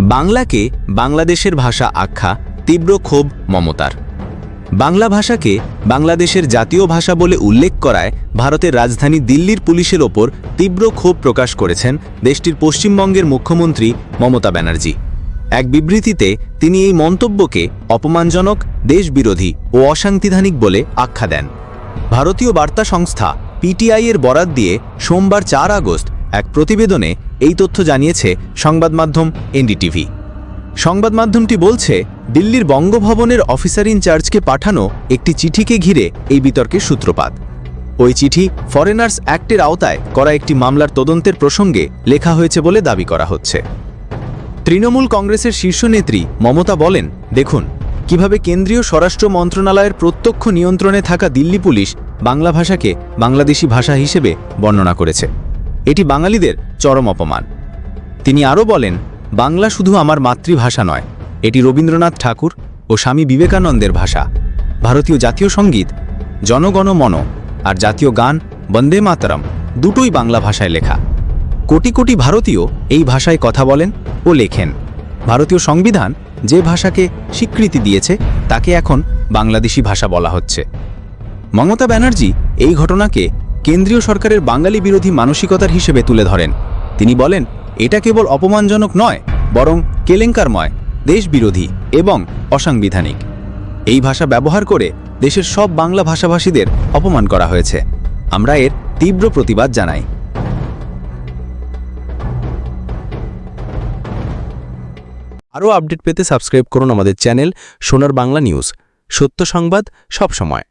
বাংলাকে বাংলাদেশের ভাষা আখ্যা, তীব্র ক্ষোভ, মমতার। বাংলা ভাষাকে বাংলাদেশের জাতীয় ভাষা বলে উল্লেখ করায় ভারতের রাজধানী দিল্লির পুলিশের ওপর তীব্র ক্ষোভ প্রকাশ করেছেন দেশটির পশ্চিমবঙ্গের মুখ্যমন্ত্রী মমতা ব্যানার্জি। এক বিবৃতিতে তিনি এই মন্তব্যকে অপমানজনক, দেশবিরোধী ও অসাংবিধানিক বলে আখ্যা দেন। ভারতীয় বার্তা সংস্থা পিটিআই এর বরাত দিয়ে সোমবার চার আগস্ট এক প্রতিবেদনে এই তথ্য জানিয়েছে সংবাদ মাধ্যম এনডিটিভি। সংবাদ মাধ্যমটি বলছে, দিল্লির বঙ্গভবনের অফিসার ইনচার্জকে পাঠানো একটি চিঠিকে ঘিরে এই বিতর্কের সূত্রপাত। ওই চিঠি ফরেনার্স অ্যাক্টের আওতায় করা একটি মামলার তদন্তের প্রসঙ্গে লেখা হয়েছে বলে দাবি করা হচ্ছে। তৃণমূল কংগ্রেসের শীর্ষ নেত্রী মমতা বলেন, দেখুন, কীভাবে কেন্দ্রীয় স্বরাষ্ট্র মন্ত্রণালয়ের প্রত্যক্ষ নিয়ন্ত্রণে থাকা দিল্লি পুলিশ বাংলা ভাষাকে বাংলাদেশি ভাষা হিসেবে বর্ণনা করেছে। এটি বাঙালিদের চরম অপমান। তিনি আরও বলেন, বাংলা শুধু আমার মাতৃভাষা নয়, এটি রবীন্দ্রনাথ ঠাকুর ও স্বামী বিবেকানন্দের ভাষা। ভারতীয় জাতীয় সংগীত, জনগণ মন আর জাতীয় গান বন্দে মাতরম দুটোই বাংলা ভাষায় লেখা। কোটি কোটি ভারতীয় এই ভাষায় কথা বলেন ও লেখেন। ভারতীয় সংবিধান যে ভাষাকে স্বীকৃতি দিয়েছে, তাকে এখন বাংলাদেশি ভাষা বলা হচ্ছে। মমতা ব্যানার্জি এই ঘটনাকে কেন্দ্রীয় সরকারের বাঙালি বিরোধী মানসিকতার হিসেবে তুলে ধরেন। তিনি বলেন, এটা কেবল অপমানজনক নয়, বরং কেলেঙ্কারময়, দেশবিরোধী এবং অসাংবিধানিক। এই ভাষা ব্যবহার করে দেশের সব বাংলা ভাষাভাষীদের অপমান করা হয়েছে। আমরা এর তীব্র প্রতিবাদ জানাই। আরও আপডেট পেতে সাবস্ক্রাইব করুন আমাদের চ্যানেল সোনার বাংলা নিউজ। সত্য সংবাদ সব সময়